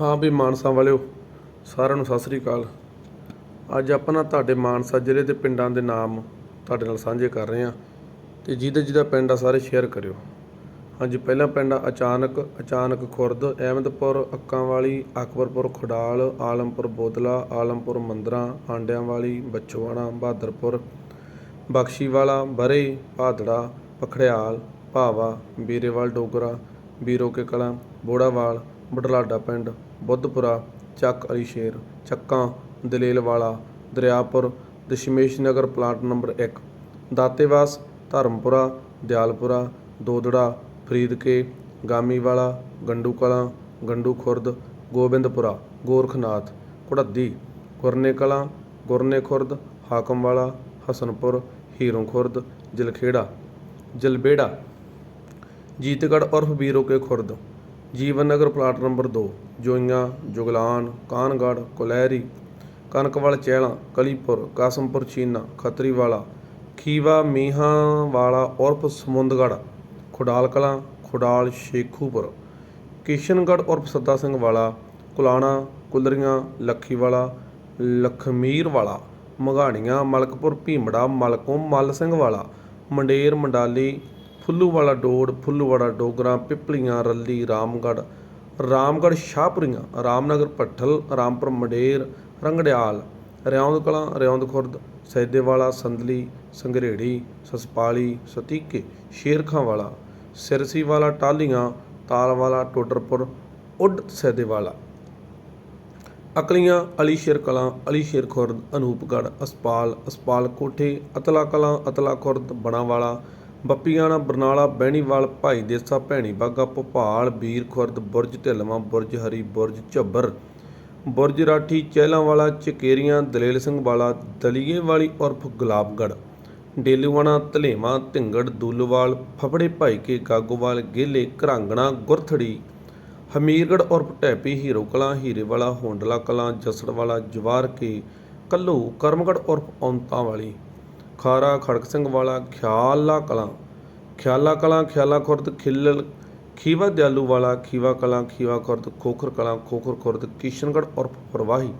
ਹਾਂ ਵੀ ਮਾਨਸਾ ਵਾਲਿਓ, ਸਾਰਿਆਂ ਨੂੰ ਸਤਿ ਸ੍ਰੀ ਅਕਾਲ। ਅੱਜ ਆਪਾਂ ਨਾ ਤੁਹਾਡੇ ਮਾਨਸਾ ਜ਼ਿਲ੍ਹੇ ਦੇ ਪਿੰਡਾਂ ਦੇ ਨਾਮ ਤੁਹਾਡੇ ਨਾਲ ਸਾਂਝੇ ਕਰ ਰਹੇ ਹਾਂ ਤੇ ਜਿਹਦਾ ਜਿਹਦਾ ਪਿੰਡ ਆ ਸਾਰੇ ਸ਼ੇਅਰ ਕਰਿਓ। ਹਾਂਜੀ, ਪਹਿਲਾ ਪਿੰਡ ਆ ਅਚਾਨਕ ਅਚਾਨਕ ਖੁਰਦ, ਅਹਿਮਦਪੁਰ ਅੱਕਾਂ ਵਾਲੀ ਅਕਬਰਪੁਰ, ਖੁਡਾਲ, ਆਲਮਪੁਰ, ਬੋਦਲਾ, ਆਲਮਪੁਰ, ਮੰਦਰਾਂ ਆਂਡਿਆਂ ਵਾਲੀ ਬੱਚੋਆਣਾ ਬਹਾਦਰਪੁਰ, ਬਖਸ਼ੀਵਾਲਾ, ਬਰੇ, ਭਾਦੜਾ, ਪਖੜਿਆਲ, ਭਾਵਾ, ਬੀਰੇਵਾਲ, ਡੋਗਰਾ ਬੀਰੋ ਕੇ ਕਲਾਂ, ਬੋੜਾਵਾਲ ਬਡਲਾਡਾ ਪਿੰਡ, ਬੁੱਧਪੁਰਾ, ਚੱਕ ਅਲੀ ਸ਼ੇਰ, ਚੱਕਾਂ ਦਲੇਲ ਵਾਲਾ ਦਰਿਆਪੁਰ, ਦਸ਼ਮੇਸ਼ ਨਗਰ ਪਲਾਂਟ ਨੰਬਰ 1 ਦਾਤੇਵਾਸ, ਧਰਮਪੁਰਾ, ਦਿਆਲਪੁਰਾ, ਦੋਦੜਾ, ਫਰੀਦਕੇ, ਗਾਮੀਵਾਲਾ ਗੰਡੂ ਕਲਾਂ ਗੰਡੂ ਖੁਰਦ ਗੋਬਿੰਦਪੁਰਾ, ਗੋਰਖਨਾਥ ਕੁੜੱਦੀ ਗੁਰਨੇ ਕਲਾਂ ਗੁਰਨੇ ਖੁਰਦ ਹਾਕਮਵਾਲਾ, ਹਸਨਪੁਰ ਹੀਰੋਂ ਖੁਰਦ ਜਲਖੇੜਾ, ਜਲਬੇੜਾ, ਜੀਤਗੜ੍ਹ ਉਰਫ ਬੀਰੋ ਕੇ ਖੁਰਦ। ਜੀਵਨ ਨਗਰ ਪਲਾਟ ਨੰਬਰ 2 ਜੋਈਆਂ, ਜੁਗਲਾਨ ਕਾਨਗੜ੍ਹ ਕੁਲਹਿਰੀ ਕਨਕਵਾਲ ਚਹਿਲਾ, ਕਲੀਪੁਰ, ਕਾਸਮਪੁਰ ਚੀਨਾ, ਖੱਤਰੀਵਾਲਾ, ਖੀਵਾ ਮੀਹਾਂ ਵਾਲਾ ਉਰਫ ਸਮੁੰਦਗੜ੍ਹ, ਖੁਡਾਲ ਕਲਾਂ, ਖੁਡਾਲ ਸ਼ੇਖੂਪੁਰ, ਕਿਸ਼ਨਗੜ੍ਹ ਉਰਫ ਸੱਦਾ ਸਿੰਘ ਵਾਲਾ, ਕੁਲਾਣਾ, ਕੁਲਰੀਆਂ, ਲੱਖੀਵਾਲਾ ਲਖਮੀਰ ਵਾਲਾ ਮਘਾਣੀਆਂ, ਮਲਕਪੁਰ, ਭੀਮੜਾ, ਮਲਕੋਂ ਮਲ ਸਿੰਘ ਵਾਲਾ, ਮੰਡੇਰ, ਮੰਡਾਲੀ ਫੁੱਲੂਵਾਲਾ ਡੋੜ ਫੁੱਲੂ ਵਾਲਾ ਡੋਗਰਾ, ਪਿਪਲੀਆਂ, ਰੱਲੀ, ਰਾਮਗੜ੍ਹ ਰਾਮਗੜ੍ਹ, ਸ਼ਾਹਪੁਰੀਆਂ, ਰਾਮਨਗਰ, ਭੱਠਲ, ਰਾਮਪੁਰ, ਮਡੇਰ, ਰੰਗੜਿਆਲ ਰਿਆਉਂਦ ਕਲਾਂ ਰਿਆਉਂਦ ਖੁਰਦ, ਸੈਦੇਵਾਲਾ, ਸੰਦਲੀ, ਸੰਗਰੇੜੀ, ਸਸਪਾਲੀ, ਸਤੀਕੇ ਸ਼ੇਰਖਾਂ ਵਾਲਾ ਸਿਰਸੀ ਵਾਲਾ ਟਾਲੀਆਂ ਤਾਲ ਵਾਲਾ ਟੋਡਰਪੁਰ, ਉੱਡ ਸੈਦੇਵਾਲਾ। ਅਕਲੀਆਂ ਅਲੀ ਸ਼ੇਰ ਕਲਾਂ ਅਲੀ ਸ਼ੇਰ ਖੁਰਦ, ਅਨੂਪਗੜ੍ਹ, ਅਸਪਾਲ ਅਸਪਾਲ ਕੋਠੇ, ਅਤਲਾ ਕਲਾਂ, ਅਤਲਾ ਖੁਰਦ, ਬਣਾਵਾਲਾ ਬੱਪੀਆਣਾ ਬਰਨਾਲਾ ਬਹਿਣੀਵਾਲ ਭਾਈ ਦੇਸਾ ਭੈਣੀ ਬਾਗਾ ਭੋਪਾਲ, ਬੀਰ ਖੁਰਦ, ਬੁਰਜ ਢਿਲਵਾਂ, ਬੁਰਜ ਹਰੀ, ਬੁਰਜ ਝੱਬਰ, ਬੁਰਜ ਰਾਠੀ ਚਹਿਲਾਂ ਵਾਲਾ ਚਕੇਰੀਆਂ, ਦਲੇਲ ਸਿੰਘ ਵਾਲਾ ਦਲੀਏ ਵਾਲੀ ਉਰਫ ਗੁਲਾਬਗੜ੍ਹ, ਡੇਲੂਆਣਾ, ਧਲੇਵਾਂ, ਢਿੰਗੜ, ਦੂਲਵਾਲ, ਫਫੜੇ ਭਾਈ ਕੇ ਗਾਗੋਵਾਲ, ਗੇਲੇ, ਘਰਾਂਗਣਾ, ਗੁਰਥੜੀ ਹਮੀਰਗੜ ਉਰਫ ਟੈਪੀ ਹੀਰੋ ਕਲਾਂ ਹੀਰੇ ਵਾਲਾ ਹੋਂਡਲਾ ਕਲਾਂ, ਜਸੜਵਾਲਾ, ਜਵਾਰ ਕੇ, ਕੱਲੂ ਕਰਮਗੜ ਉਰਫ ਔਂਤਾਂ ਵਾਲੀ ਖਾਰਾ ਖੜਕ ਸਿੰਘ ਵਾਲਾ, ਖਿਆਲਾ ਕਲਾਂ। ਖਿਆਲਾ ਕਲਾਂ, ਖਿਆਲਾ ਖੁਰਦ, ਖਿੱਲਲ, ਖੀਵਾ ਦਿਆਲੂ ਵਾਲਾ, ਖੀਵਾ ਕਲਾਂ, ਖੀਵਾ ਖੁਰਦ, ਖੋਖਰ ਕਲਾਂ, ਖੋਖਰ ਖੁਰਦ ਕਿਸ਼ਨਗੜ ਉਰਫ ਪ੍ਰਵਾਹੀ।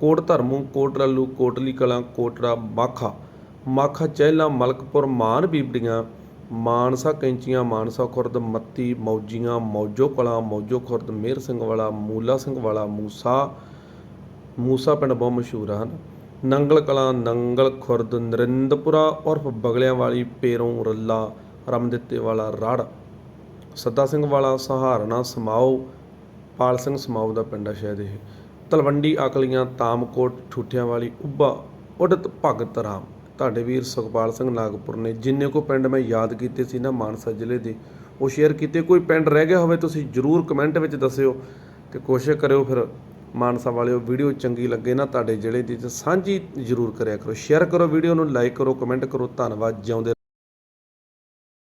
ਕੋਟ ਧਰਮੂ, ਕੋਟ ਕੋਟਲੀ ਕਲਾਂ, ਕੋਟਰਾ ਮਾਖਾ। ਮਾਖਾ ਚਹਿਲਾ, ਮਲਕਪੁਰ, ਮਾਨ ਬੀਬੜੀਆਂ। ਮਾਨਸਾ ਕੈਂਚੀਆਂ, ਮਾਨਸਾ ਖੁਰਦ, ਮੱਤੀ, ਮੌਜੀਆਂ, ਮੌਜੋ ਕਲਾਂ, ਮੌਜੋ ਖੁਰਦ, ਮੇਰ ਸਿੰਘ ਵਾਲਾ, ਮੂਲਾ ਸਿੰਘ ਵਾਲਾ, ਮੂਸਾ ਮੂਸਾ ਪਿੰਡ ਬਹੁਤ ਮਸ਼ਹੂਰ ਹਨ। ਨੰਗਲ ਕਲਾਂ ਨੰਗਲ ਖੁਰਦ ਨਰਿੰਦਪੁਰਾ ਉਰਫ ਬਗਲਿਆਂ ਵਾਲੀ ਪੇਰੋਂ ਰੱਲਾ ਰਮਦਿੱਤੇ ਵਾਲਾ ਰੜ। ਸੱਦਾ ਸਿੰਘ ਵਾਲਾ ਸਹਾਰਣਾ ਸਮਾਓ, ਪਾਲ ਸਿੰਘ ਸਮਾਓ ਦਾ ਪਿੰਡ ਆ ਸ਼ਾਇਦ ਇਹ। ਤਲਵੰਡੀ ਅਕਲੀਆਂ, ਤਾਮਕੋਟ, ਠੂਠਿਆਂ ਵਾਲੀ ਉੱਬਾ ਉਡਤ ਭਗਤ ਰਾਮ। ਤੁਹਾਡੇ ਵੀਰ ਸੁਖਪਾਲ ਸਿੰਘ ਨਾਗਪੁਰ ਨੇ ਜਿੰਨੇ ਕੋ ਪਿੰਡ ਮੈਂ ਯਾਦ ਕੀਤੇ ਸੀ ਨਾ ਮਾਨਸਾ ਜ਼ਿਲ੍ਹੇ ਦੇ, ਉਹ ਸ਼ੇਅਰ ਕੀਤੇ। ਕੋਈ ਪਿੰਡ ਰਹਿ ਗਿਆ ਹੋਵੇ, ਤੁਸੀਂ ਜਰੂਰ ਕਮੈਂਟ ਵਿੱਚ ਦੱਸਿਓ ਤੇ ਕੋਸ਼ਿਸ਼ ਕਰਿਓ ਫਿਰ ਮਾਨਸਾ ਵਾਲਿਓ, ਵੀਡੀਓ ਚੰਗੀ ਲੱਗੇ ਨਾ ਤੁਹਾਡੇ ਜਿਹੜੇ ਦੀ ਤੇ ਸਾਂਝੀ ਜਰੂਰ ਕਰਿਆ ਕਰੋ। ਸ਼ੇਅਰ ਕਰੋ ਵੀਡੀਓ ਨੂੰ ਲਾਈਕ ਕਰੋ ਕਮੈਂਟ ਕਰੋ। ਧੰਨਵਾਦ, ਜਿਉਂਦੇ